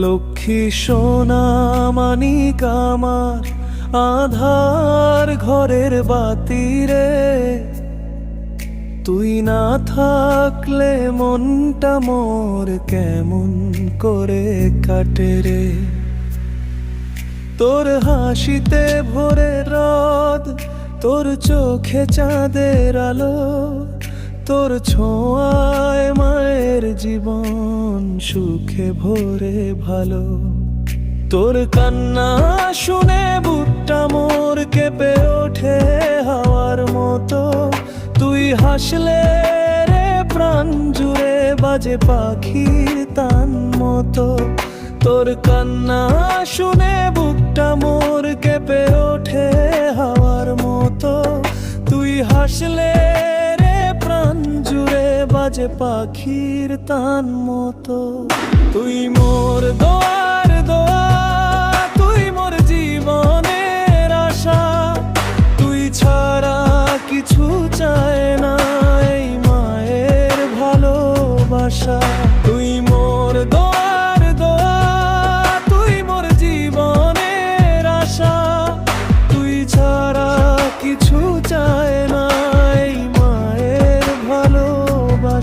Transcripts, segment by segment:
লক্ষ্মী সোনা মানিক আমার, আধার ঘরের বাতিরে। তুই না থাকলে মনটা মোর কেমন করে কাটে রে। তোর হাসিতে ভরে রদ তোর চোখে চাঁদের আলো তোর ছোঁয়ায় মায়ের জীবন সুখে ভরে ভালো। তোর কান্না শুনে বুকটা মোর কেঁপে ওঠে হাওয়ার মতো। তুই হাসলে রে প্রাণ জুড়ে বাজে পাখির তান মতো। তোর কান্না শুনে বুকটা মোর কেঁপে ওঠে হাওয়ার মতো। তুই হাসলে রে বাজে পাখির তান মতো। তুই মোর দোয়া তোর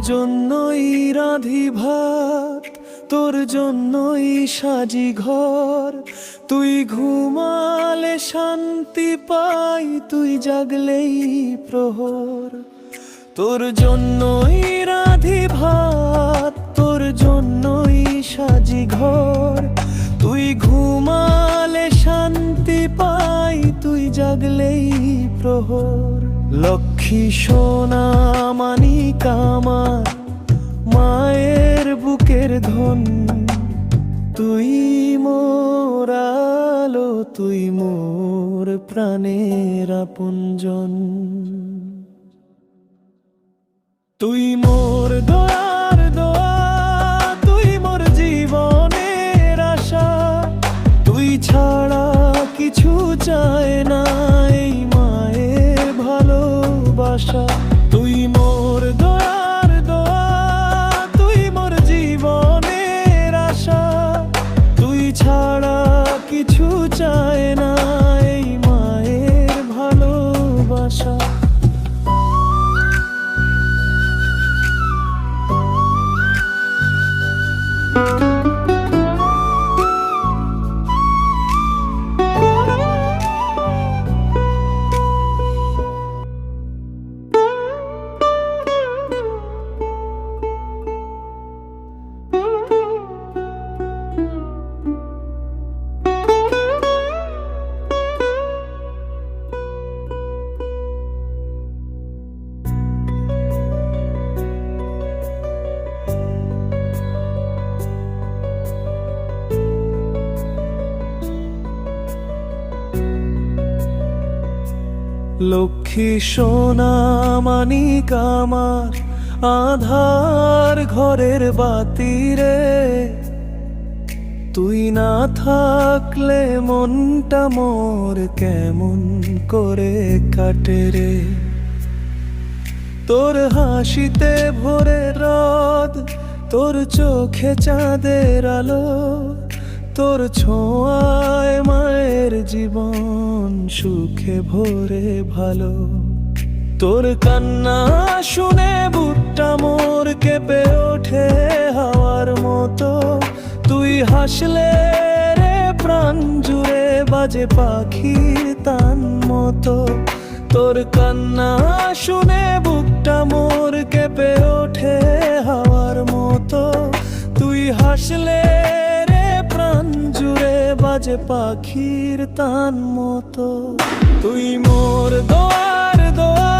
জন্যই রাধি ভাত, তোর জন্যই সাজি ঘর। তুই ঘুমালে শান্তি পাই, তুই জাগলেই প্রহর। তোর জন্যই রাধি ভাত, তোর জন্যই সাজি ঘর। তুই ঘুমালে শান্তি পাই, তুই জাগলেই প্রহর। লক্ষ্মী সোনা মানিক আমার মায়ের বুকের ধন। তুই মোর আলো, তুই মোর প্রাণের আপনজন। তুই মোর দয়ার দোয়া, তুই মোর জীবনের আশা। তুই ছাড়া কিছু চায় না এই মায়ের ভালোবাসা। লক্ষ্মী সোনা মানিক আমার আধার ঘরের বাতিরে। তুই না থাকলে মনটা মোর কেমন করে কাটে রে। তোর হাসিতে ভরে রদ তোর চোখে চাঁদের আলো তোর ছোঁয়ায় মায়ের জীবন সুখে ভরে ভালো। তোর কান্না শুনে বুকটা মোর কেঁপে ওঠে হাওয়ার মতো। তুই হাসলে রে প্রাণ জুড়ে বাজে পাখির তান মতো। তোর কান্না শুনে বুকটা মোর কেঁপে ওঠে হাওয়ার মতো। তুই হাসলে বাজে পাখির তান মতো। তুই মোর দোয়ার দোয়া,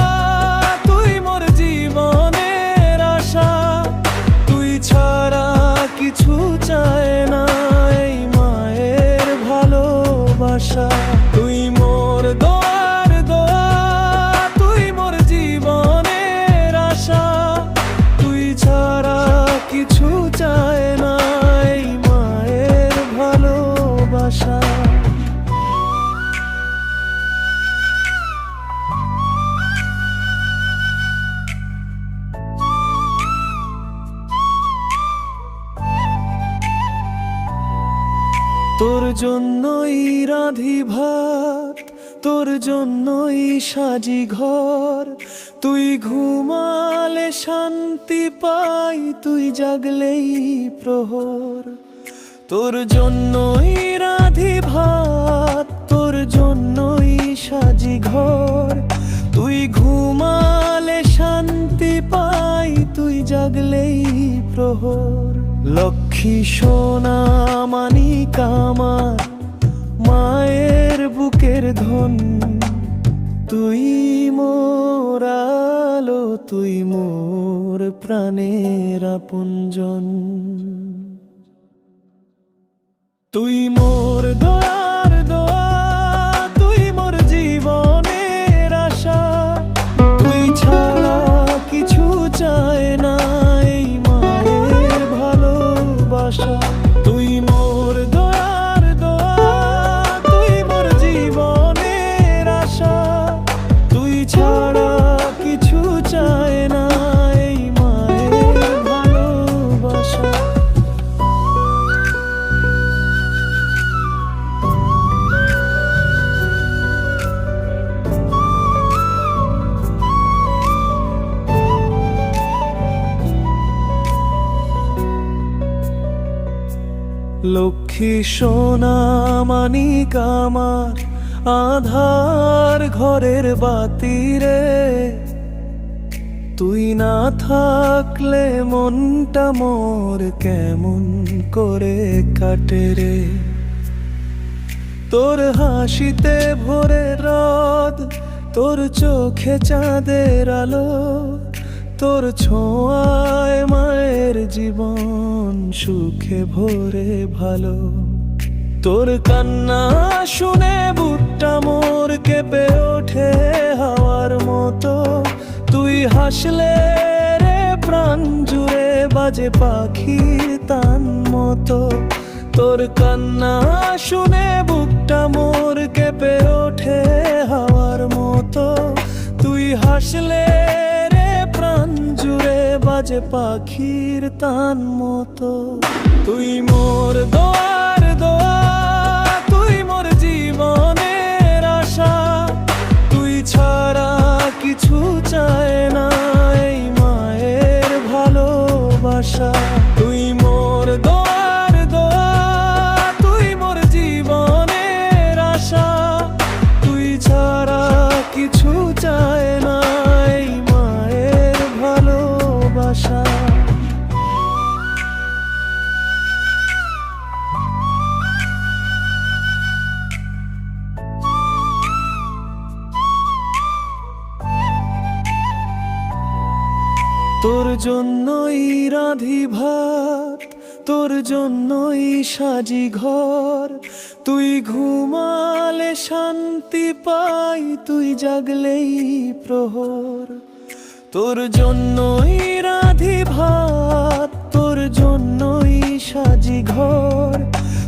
তুই মোর জীবনের আশা। তুই ছাড়া কিছু চায় না এই মায়ের ভালোবাসা। জন্যই রাধি ভাত তোর জন্যই সাজি ঘর। তুই ঘুমালে শান্তি পাই, তুই জাগলেই প্রহর। তোর জন্যই রাধি ভাত তোর জন্যই সাজি ঘর। তুই ঘুমালে শান্তি পাই, তুই জাগলেই প্রহর। লক্ষ্মী সোনা মানি কামার মায়ের বুকের ধন। তুই মোর আলো, তুই মোর প্রাণের আপনজন। তুই মোর লক্ষ্মী সোনা মানিক আমার, আধার ঘরের বাতিরে। তুই না থাকলে মনটা মোর কেমন করে কাটে রে। তোর হাসিতে ভরে রদ, তোর চোখে চাঁদের আলো, তোর ছোঁয়ায় মায়ের জীবন সুখে ভরে ভালো। তোর কান্না শুনে বুকটা মোর কেঁপে ওঠে হাওয়ার মতো। তুই হাসলে রে প্রাণ জুড়ে বাজে পাখি তান মতো। তোর কান্না শুনে বুকটা মোর কেঁপে ওঠে হাওয়ার মতো। তুই হাসলে বাজে পাখির তান মতো। তুই মোর দোয়ার দোয়া, তুই মোর জীবনের আশা। তুই ছাড়া কিছু চায় না এই মায়ের ভালোবাসা। তোর জন্যই রাধি ভাত, তোর জন্যই সাজি ঘর। তুই ঘুমালে শান্তি পাই, তুই জাগলেই প্রহর। তোর জন্যই রাধি ভাত, তোর জন্যই সাজি ঘর।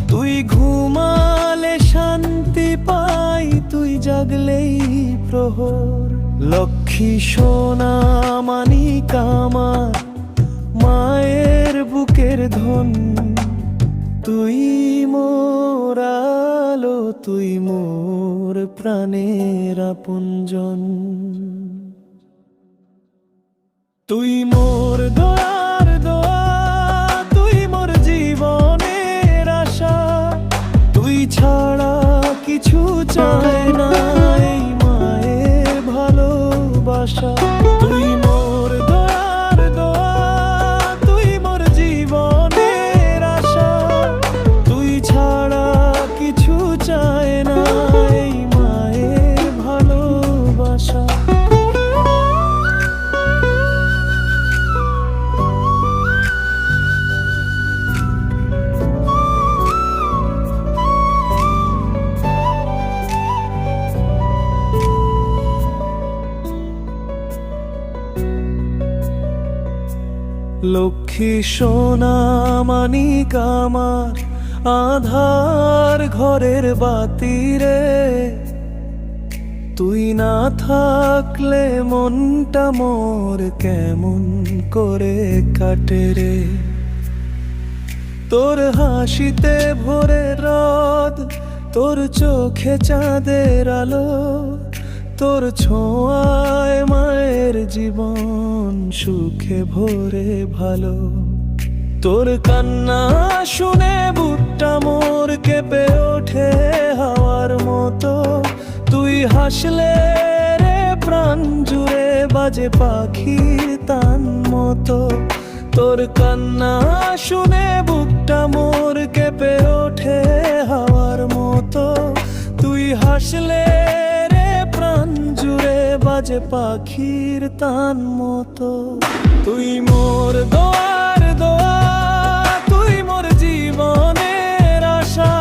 তুই ঘুমালে শান্তি পাই, তুই জাগলেই প্রহর। লক্ষ্মী সোনা মানি কামার মায়ের বুকের ধন। তুই মোর আলো, তুই মোর প্রাণের আপনজন। তুই মোর দয়ার দোয়া, তুই মোর জীবনের আশা। তুই ছাড়া কিছু চায় লক্ষ্মী সোনা মানিক আমার, আধার ঘরের বাতিরে। তুই না থাকলে মনটা মোর কেমন করে কাটে রে। তোর হাসিতে ভরে রদ তোর চোখে চাঁদের আলো তোর ছোঁয়ায় মায়ের জীবন সুখে ভরে ভালো। তোর কান্না শুনে বুকটা মোর কেঁপে ওঠে হাওয়ার মতো। তুই হাসলে রে প্রাণ জুড়ে বাজে পাখির তান মতো। তোর কান্না শুনে বুকটা মোর কেঁপে ওঠে হাওয়ার মতো। তুই হাসলে প্রাণ জুড়ে বাজে পাখির তান মতো। তুই মোর দোয়ার দোয়া তুই মোর জীবনের আশা।